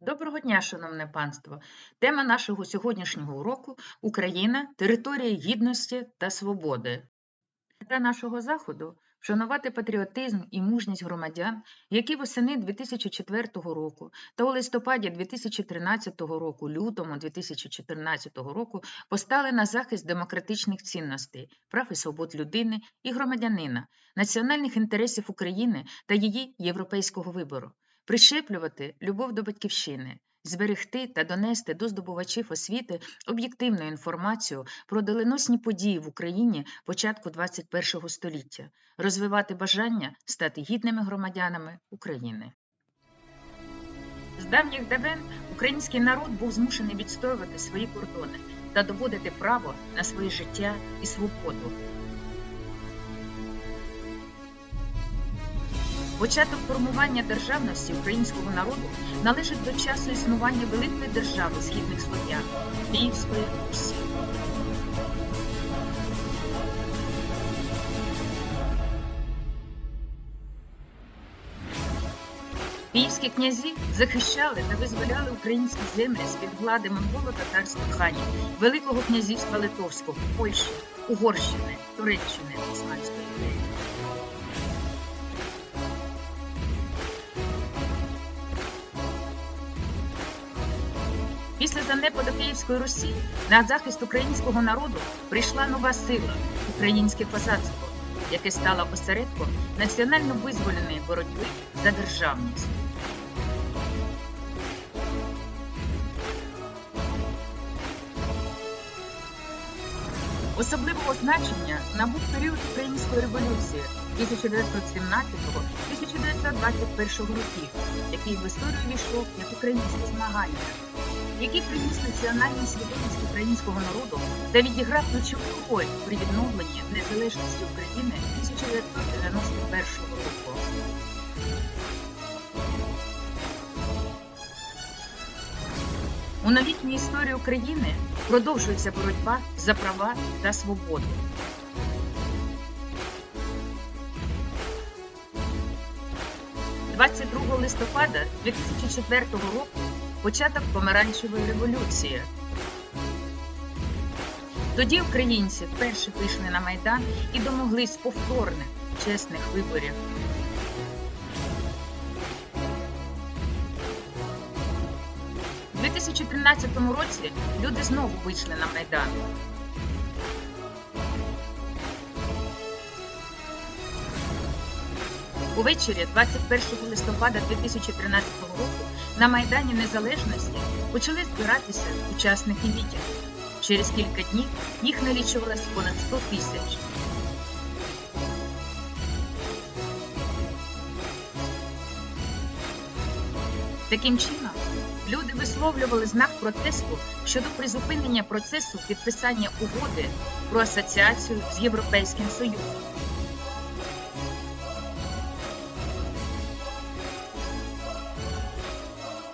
Доброго дня, шановне панство! Тема нашого сьогоднішнього уроку Україна, територія гідності та свободи. Мета нашого заходу вшанувати патріотизм і мужність громадян, які восени 2004 року та у листопаді 2013 року, лютому 2014 року постали на захист демократичних цінностей, прав і свобод людини і громадянина, національних інтересів України та її європейського вибору прищеплювати любов до батьківщини, зберегти та донести до здобувачів освіти об'єктивну інформацію про доленосні події в Україні початку ХХІ століття, розвивати бажання стати гідними громадянами України. З давніх давен український народ був змушений відстоювати свої кордони та доводити право на своє життя і свободу. Початок формування державності українського народу належить до часу існування великої держави східних слов'ян Київської Русі. Київські князі захищали та визволяли українські землі з-під влади монголо-татарських ханів, Великого князівства Литовського, Польщі, Угорщини, Туреччини, Османської імперії. Після занепаду Київської Русі на захист українського народу прийшла нова сила українське козацтво, яке стало осередком національно визволеної боротьби за державність. Особливого значення набув період української революції 1917-1921 років, який в історію війшов як українське змагання який приніс національну свідомість українського народу та відіграв ключову роль при відновленні незалежності України 1991 року. У новітній історії України продовжується боротьба за права та свободу. «22 листопада 2004 року початок помаранчевої революції. Тоді українці вперше вийшли на Майдан і домоглись повторних чесних виборів. У 2013 році люди знову вийшли на Майдан. Увечері 21 листопада 2013 року на Майдані Незалежності почали збиратися учасники мітінгу. Через кілька днів їх налічувалось понад 100 тисяч. Таким чином, люди висловлювали знак протесту щодо призупинення процесу підписання угоди про асоціацію з Європейським Союзом.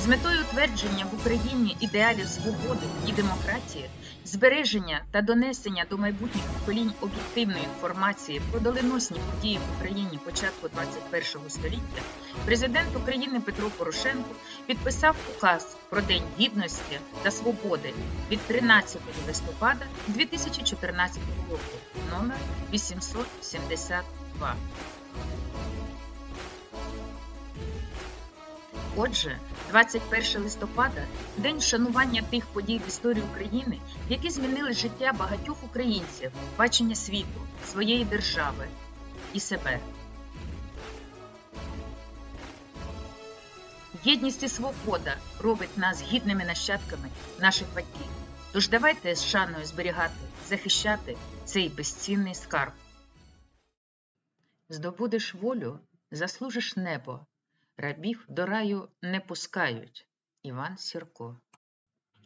З метою утвердження в Україні ідеалів свободи і демократії, збереження та донесення до майбутніх поколінь об'єктивної інформації про доленосні події в Україні початку ХХІ століття, президент України Петро Порошенко підписав указ про День Гідності та Свободи від 13 листопада 2014 року номер 872. Отже, 21 листопада день вшанування тих подій в історії України, які змінили життя багатьох українців, бачення світу, своєї держави і себе. Єдність і свобода робить нас гідними нащадками наших батьків. Тож давайте з шаною зберігати, захищати цей безцінний скарб. Здобудеш волю, заслужиш небо. Рабів до раю не пускають. Іван Сірко.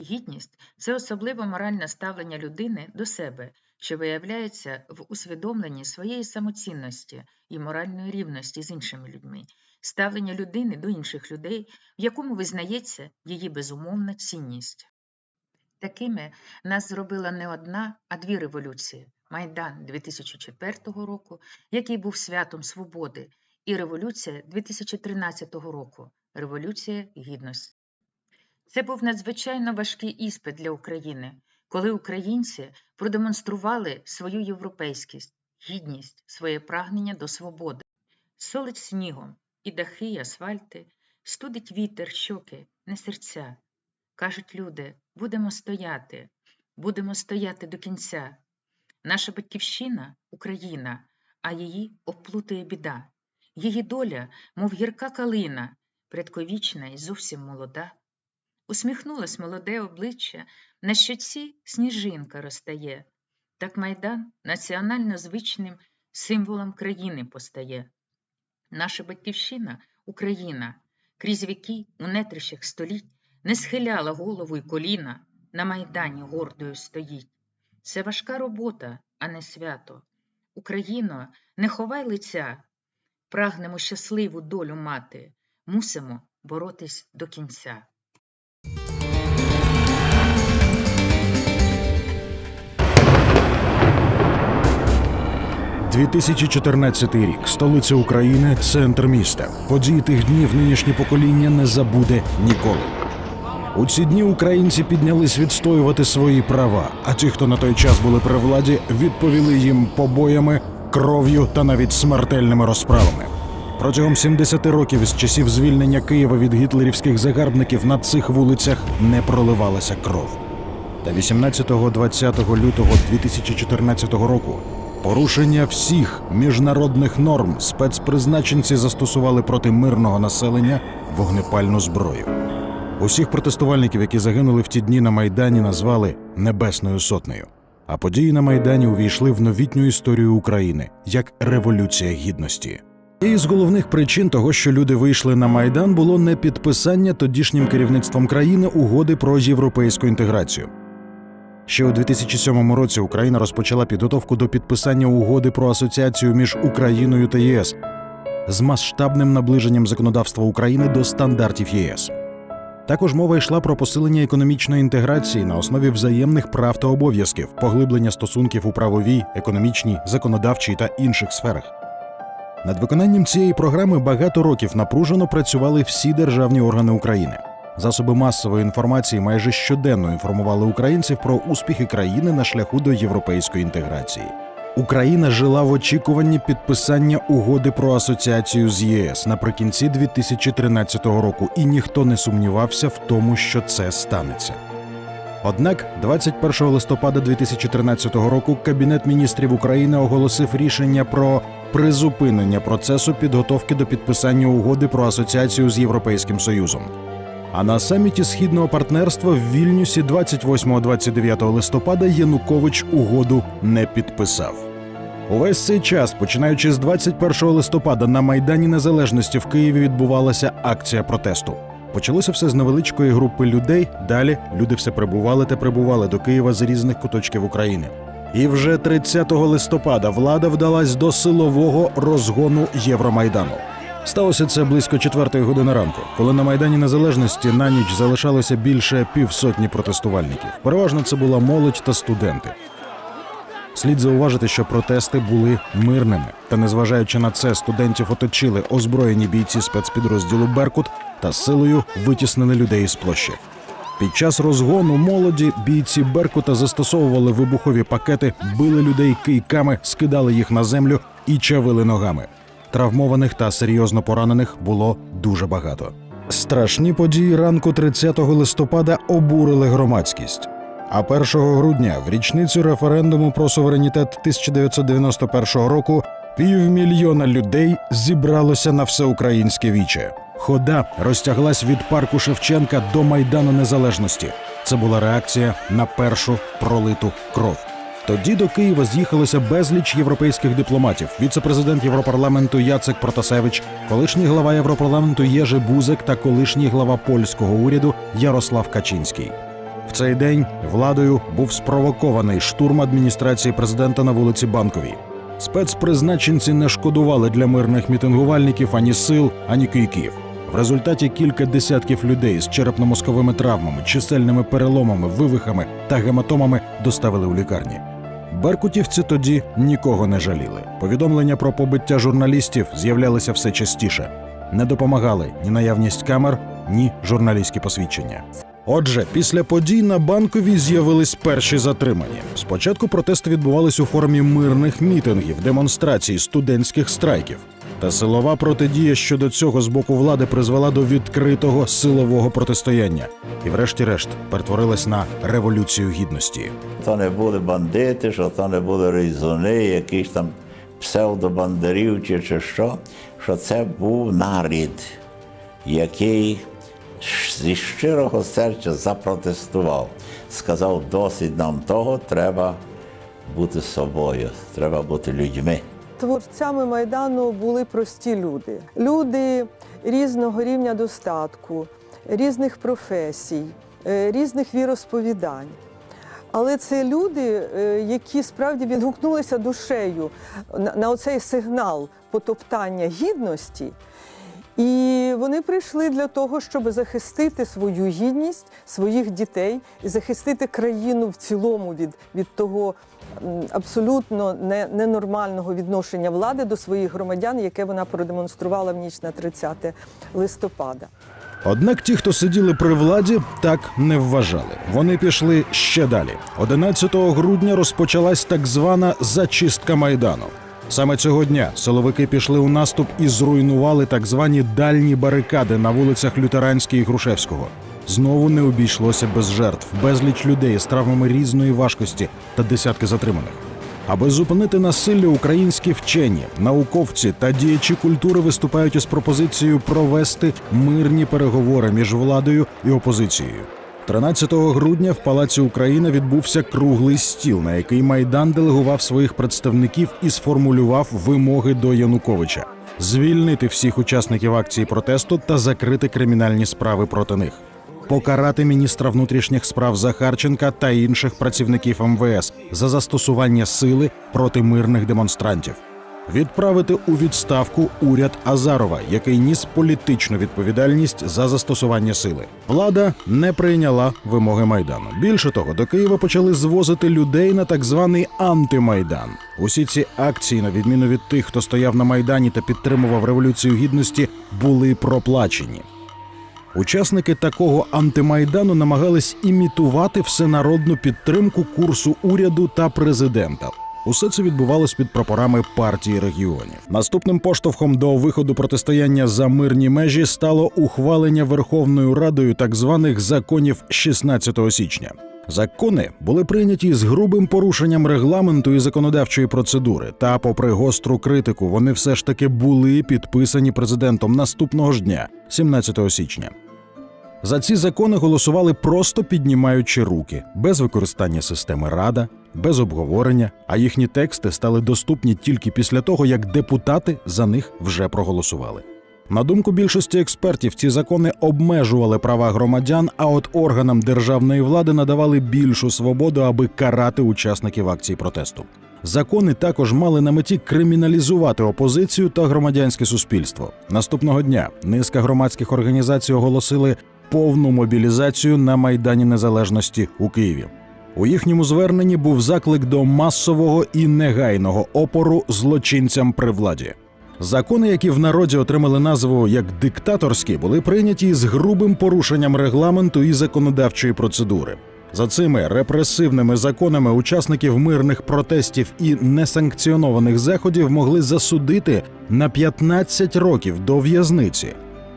Гідність це особливе моральне ставлення людини до себе, що виявляється в усвідомленні своєї самоцінності і моральної рівності з іншими людьми, ставлення людини до інших людей, в якому визнається її безумовна цінність. Такими нас зробила не одна, а дві революції Майдан 2004 року, який був святом свободи, і Революція 2013 року Революція Гідності. Це був надзвичайно важкий іспит для України, коли українці продемонстрували свою європейськість, гідність, своє прагнення до свободи. Солить снігом і дахи, і асфальти, студить вітер, щоки, не серця. Кажуть люди, будемо стояти, будемо стояти до кінця. Наша батьківщина Україна, а її оплутує біда. Її доля, мов гірка калина, предковічна і зовсім молода. Усміхнулось молоде обличчя, на щоці сніжинка розтає. Так майдан національно звичним символом країни постає. Наша батьківщина Україна крізь віки у нетрищах століть не схиляла голову й коліна, на майдані гордою стоїть. Це важка робота, а не свято. Україно, не ховай лиця, прагнемо щасливу долю мати, мусимо боротись до кінця. 2014 рік, столиця України, центр міста. Події тих днів нинішнє покоління не забуде ніколи. У ці дні українці піднялись відстоювати свої права, а ті, хто на той час були при владі, відповіли їм побоями, кров'ю та навіть смертельними розправами. Протягом 70 років з часів звільнення Києва від гітлерівських загарбників на цих вулицях не проливалася кров. Та 18-20 лютого 2014 року порушення всіх міжнародних норм спецпризначенці застосували проти мирного населення вогнепальну зброю. Усіх протестувальників, які загинули в ті дні на Майдані, назвали Небесною Сотнею. А події на Майдані увійшли в новітню історію України як Революція Гідності. І з головних причин того, що люди вийшли на майдан, було не підписання тодішнім керівництвом країни угоди про європейську інтеграцію. Ще у 2007 році Україна розпочала підготовку до підписання угоди про асоціацію між Україною та ЄС з масштабним наближенням законодавства України до стандартів ЄС. Також мова йшла про посилення економічної інтеграції на основі взаємних прав та обов'язків, поглиблення стосунків у правовій, економічній, законодавчій та інших сферах. Над виконанням цієї програми багато років напружено працювали всі державні органи України. Засоби масової інформації майже щоденно інформували українців про успіхи країни на шляху до європейської інтеграції. Україна жила в очікуванні підписання угоди про асоціацію з ЄС наприкінці 2013 року, і ніхто не сумнівався в тому, що це станеться. Однак, 21 листопада 2013 року Кабінет міністрів України оголосив рішення про призупинення процесу підготовки до підписання угоди про асоціацію з Європейським Союзом. А на саміті східного партнерства в Вільнюсі 28-29 листопада Янукович угоду не підписав. Увесь цей час, починаючи з 21 листопада, на Майдані Незалежності в Києві відбувалася акція протесту. Почалося все з невеличкої групи людей. Далі люди все прибували та прибували до Києва з різних куточків України. І вже 30 листопада влада вдалась до силового розгону Євромайдану. Сталося це близько четвертої години ранку, коли на майдані незалежності на ніч залишалося більше півсотні протестувальників. Переважно це була молодь та студенти. Слід зауважити, що протести були мирними, та незважаючи на це, студентів оточили озброєні бійці спецпідрозділу Беркут та силою витіснили людей з площі. Під час розгону молоді бійці Беркута застосовували вибухові пакети, били людей кийками, скидали їх на землю і чавили ногами. Травмованих та серйозно поранених було дуже багато. Страшні події ранку 30 листопада обурили громадськість. А 1 грудня, в річницю референдуму про суверенітет 1991 року, півмільйона людей зібралося на всеукраїнське віче. Хода розтяглась від парку Шевченка до Майдану Незалежності. Це була реакція на першу пролиту кров. Тоді до Києва з'їхалося безліч європейських дипломатів: віце-президент Європарламенту Яцек Протасевич, колишній глава Європарламенту Єжи Бузек та колишній глава польського уряду Ярослав Качинський. В цей день владою був спровокований штурм адміністрації президента на вулиці Банковій. Спецпризначенці не шкодували для мирних мітингувальників ані сил, ані кийків. В результаті кілька десятків людей з черепно-мозковими травмами, чисельними переломами, вивихами та гематомами доставили у лікарні. Беркутівці тоді нікого не жаліли. Повідомлення про побиття журналістів з'являлися все частіше. Не допомагали ні наявність камер, ні журналістські посвідчення. Отже, після подій на банковій з'явились перші затримані. Спочатку протести відбувались у формі мирних мітингів, демонстрацій, студентських страйків. Та силова протидія щодо цього з боку влади призвела до відкритого силового протистояння і, врешті-решт, перетворилась на революцію гідності. То не були бандити, що то не були різуни, якісь там псевдобандерівці чи що, що це був нарід, який зі щирого серця запротестував. Сказав, досить нам того, треба бути собою, треба бути людьми. Творцями Майдану були прості люди. Люди різного рівня достатку, різних професій, е, різних віросповідань. Але це люди, е, які справді відгукнулися душею на, на оцей сигнал потоптання гідності. І вони прийшли для того, щоб захистити свою гідність, своїх дітей і захистити країну в цілому від, від того абсолютно не- ненормального відношення влади до своїх громадян, яке вона продемонструвала в ніч на 30 листопада. Однак ті, хто сиділи при владі, так не вважали. Вони пішли ще далі. 11 грудня розпочалась так звана зачистка майдану. Саме цього дня силовики пішли у наступ і зруйнували так звані дальні барикади на вулицях Лютеранській і Грушевського. Знову не обійшлося без жертв, безліч людей з травмами різної важкості та десятки затриманих. Аби зупинити насилля, українські вчені, науковці та діячі культури виступають із пропозицією провести мирні переговори між владою і опозицією. 13 грудня в Палаці Україна відбувся круглий стіл, на який майдан делегував своїх представників і сформулював вимоги до Януковича: звільнити всіх учасників акції протесту та закрити кримінальні справи проти них покарати міністра внутрішніх справ Захарченка та інших працівників МВС за застосування сили проти мирних демонстрантів. Відправити у відставку уряд Азарова, який ніс політичну відповідальність за застосування сили. Влада не прийняла вимоги майдану. Більше того, до Києва почали звозити людей на так званий антимайдан. Усі ці акції, на відміну від тих, хто стояв на майдані та підтримував революцію гідності, були проплачені. Учасники такого антимайдану намагались імітувати всенародну підтримку курсу уряду та президента. Усе це відбувалось під прапорами партії регіонів. Наступним поштовхом до виходу протистояння за мирні межі стало ухвалення Верховною Радою так званих законів 16 січня. Закони були прийняті з грубим порушенням регламенту і законодавчої процедури. Та, попри гостру критику, вони все ж таки були підписані президентом наступного ж дня, 17 січня. За ці закони голосували просто піднімаючи руки, без використання системи Рада, без обговорення, а їхні тексти стали доступні тільки після того, як депутати за них вже проголосували. На думку більшості експертів, ці закони обмежували права громадян, а от органам державної влади надавали більшу свободу, аби карати учасників акцій протесту. Закони також мали на меті криміналізувати опозицію та громадянське суспільство. Наступного дня низка громадських організацій оголосили повну мобілізацію на майдані незалежності у Києві. У їхньому зверненні був заклик до масового і негайного опору злочинцям при владі. Закони, які в народі отримали назву як диктаторські, були прийняті з грубим порушенням регламенту і законодавчої процедури. За цими репресивними законами учасників мирних протестів і несанкціонованих заходів могли засудити на 15 років до в'язниці.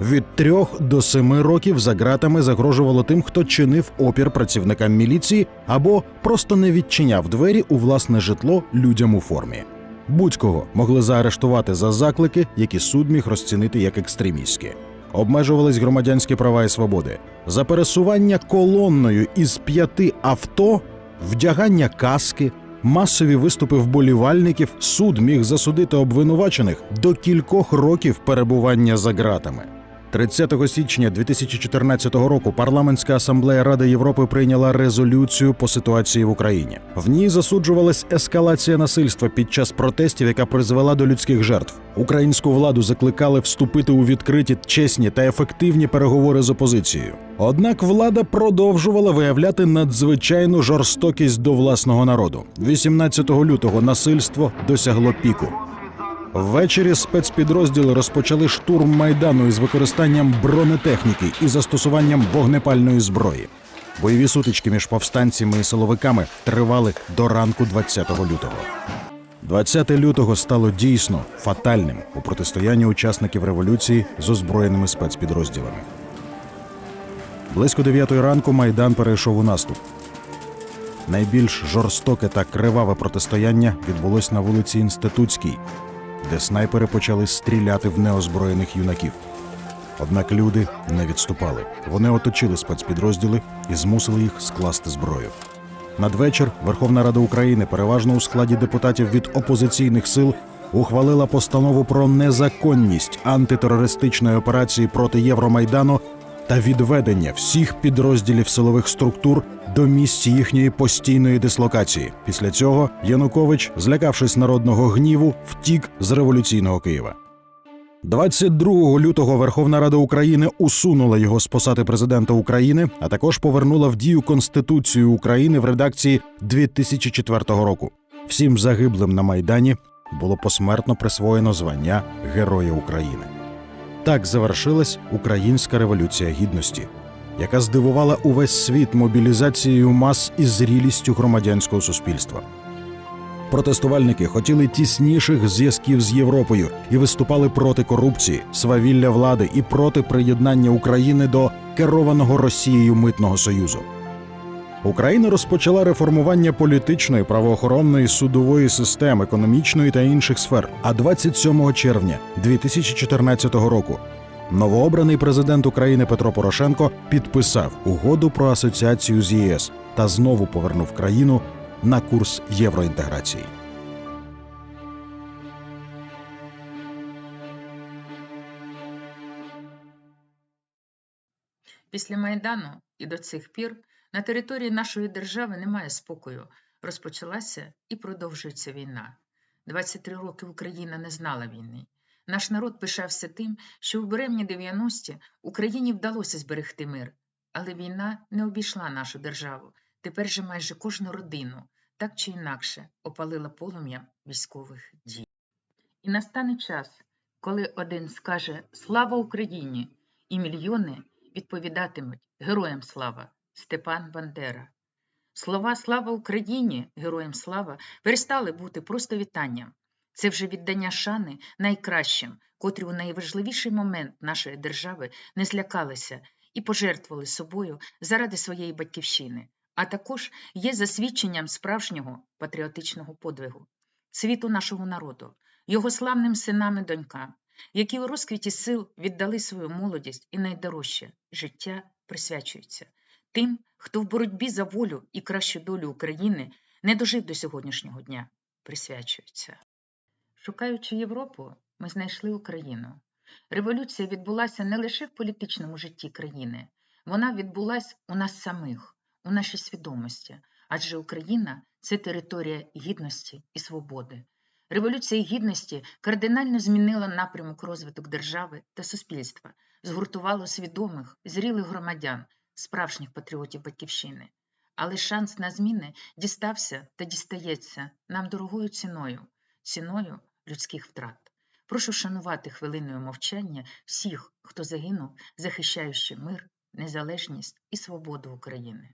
Від трьох до семи років за ґратами загрожувало тим, хто чинив опір працівникам міліції або просто не відчиняв двері у власне житло людям у формі. Будь-кого могли заарештувати за заклики, які суд міг розцінити як екстремістські. Обмежувались громадянські права і свободи, за пересування колонною із п'яти авто, вдягання каски, масові виступи вболівальників. Суд міг засудити обвинувачених до кількох років перебування за ґратами. 30 січня 2014 року парламентська асамблея Ради Європи прийняла резолюцію по ситуації в Україні. В ній засуджувалась ескалація насильства під час протестів, яка призвела до людських жертв. Українську владу закликали вступити у відкриті, чесні та ефективні переговори з опозицією. Однак влада продовжувала виявляти надзвичайну жорстокість до власного народу. 18 лютого насильство досягло піку. Ввечері спецпідрозділи розпочали штурм майдану із використанням бронетехніки і застосуванням вогнепальної зброї. Бойові сутички між повстанцями і силовиками тривали до ранку 20 лютого. 20 лютого стало дійсно фатальним у протистоянні учасників революції з озброєними спецпідрозділами. Близько 9 ранку майдан перейшов у наступ. Найбільш жорстоке та криваве протистояння відбулось на вулиці Інститутській, де снайпери почали стріляти в неозброєних юнаків. Однак люди не відступали. Вони оточили спецпідрозділи і змусили їх скласти зброю. Надвечір Верховна Рада України, переважно у складі депутатів від опозиційних сил, ухвалила постанову про незаконність антитерористичної операції проти Євромайдану та відведення всіх підрозділів силових структур до місць їхньої постійної дислокації. Після цього Янукович, злякавшись народного гніву, втік з революційного Києва. 22 лютого Верховна Рада України усунула його з посади президента України, а також повернула в дію Конституцію України в редакції 2004 року. Всім загиблим на майдані було посмертно присвоєно звання Героя України. Так завершилась Українська революція гідності, яка здивувала увесь світ мобілізацією мас і зрілістю громадянського суспільства. Протестувальники хотіли тісніших зв'язків з Європою і виступали проти корупції, свавілля влади і проти приєднання України до керованого Росією митного союзу. Україна розпочала реформування політичної, правоохоронної, судової систем, економічної та інших сфер. А 27 червня 2014 року новообраний президент України Петро Порошенко підписав угоду про асоціацію з ЄС та знову повернув країну на курс євроінтеграції. Після Майдану і до цих пір на території нашої держави немає спокою. Розпочалася і продовжується війна. 23 роки Україна не знала війни. Наш народ пишався тим, що в буремні 90-ті Україні вдалося зберегти мир. Але війна не обійшла нашу державу. Тепер же майже кожну родину, так чи інакше, опалила полум'ям військових дій. І настане час, коли один скаже Слава Україні! і мільйони відповідатимуть Героям слава Степан Бандера. Слова Слава Україні! Героям слава перестали бути просто вітанням. Це вже віддання шани найкращим, котрі у найважливіший момент нашої держави не злякалися і пожертвували собою заради своєї батьківщини, а також є засвідченням справжнього патріотичного подвигу, світу нашого народу, його славним синам і донькам, які у розквіті сил віддали свою молодість і найдорожче життя присвячуються тим, хто в боротьбі за волю і кращу долю України не дожив до сьогоднішнього дня, присвячуються. Шукаючи Європу, ми знайшли Україну. Революція відбулася не лише в політичному житті країни, вона відбулася у нас самих, у нашій свідомості, адже Україна це територія гідності і свободи. Революція гідності кардинально змінила напрямок розвиток держави та суспільства, згуртувала свідомих, зрілих громадян, справжніх патріотів Батьківщини. Але шанс на зміни дістався та дістається нам дорогою ціною, ціною людських втрат. Прошу шанувати хвилиною мовчання всіх, хто загинув, захищаючи мир, незалежність і свободу України.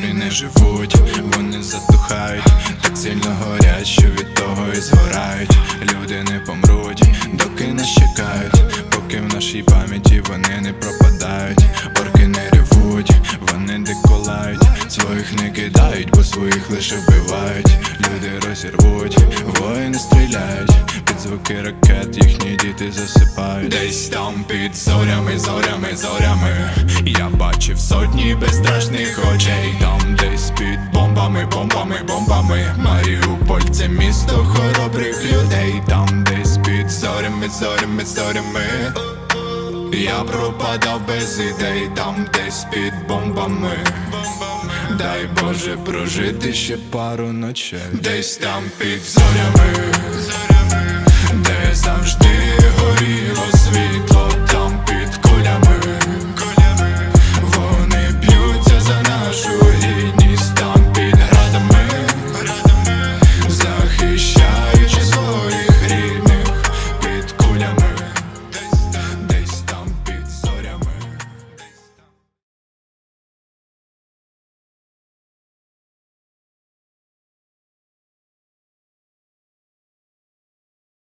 зорі не живуть, вони затухають, так сильно горять, що від того і згорають. Люди не помруть, доки нас чекають, поки в нашій пам'яті вони не пропадають, орки не ревуть, вони деколають, своїх не кидають, бо своїх лише вбивають. Люди розірвуть, воїни стріляють, під звуки ракет їхні діти засипають. Десь там під зорями, зорями, зорями. Я бачив сотні безстрашних очей. Там десь під бомбами, бомбами, бомбами. Маріуполь це місто хоробрих людей. Там десь під зорями, зорями, зорями. Я пропадав без ідей, там десь під бомбами. Дай Боже прожити ще пару ночей. Десь там під зорями, де завжди.